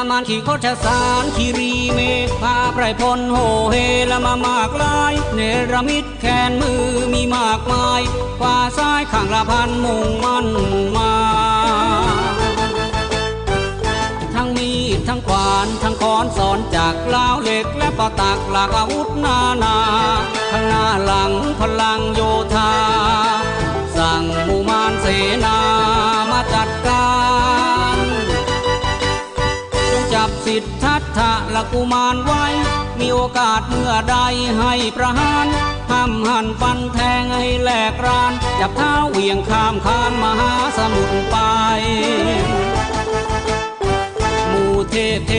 ารขี่โคชสารคีรีเมฆพาไพรพลโหเฮและมามากลาย เนรมิตแขนมือมีมากมายขวาซ้ายข้างละพันมุ่งมั่นมาทั้งมีดทั้งขวานทั้งค้อนสอนจากลาวเหล็กและปะตักหลากอาวุธนานาข้างหน้าหลังพลังโยธา สั่งมูมานเสนา สิทธัตถะละกุมารไว้ มีโอกาสเมื่อใดให้ประหารห้ามหันฟันแทงให้แหลกราน จับเท้าเหวี่ยงข้ามคานมหาสมุทรไป หมู่เทพเท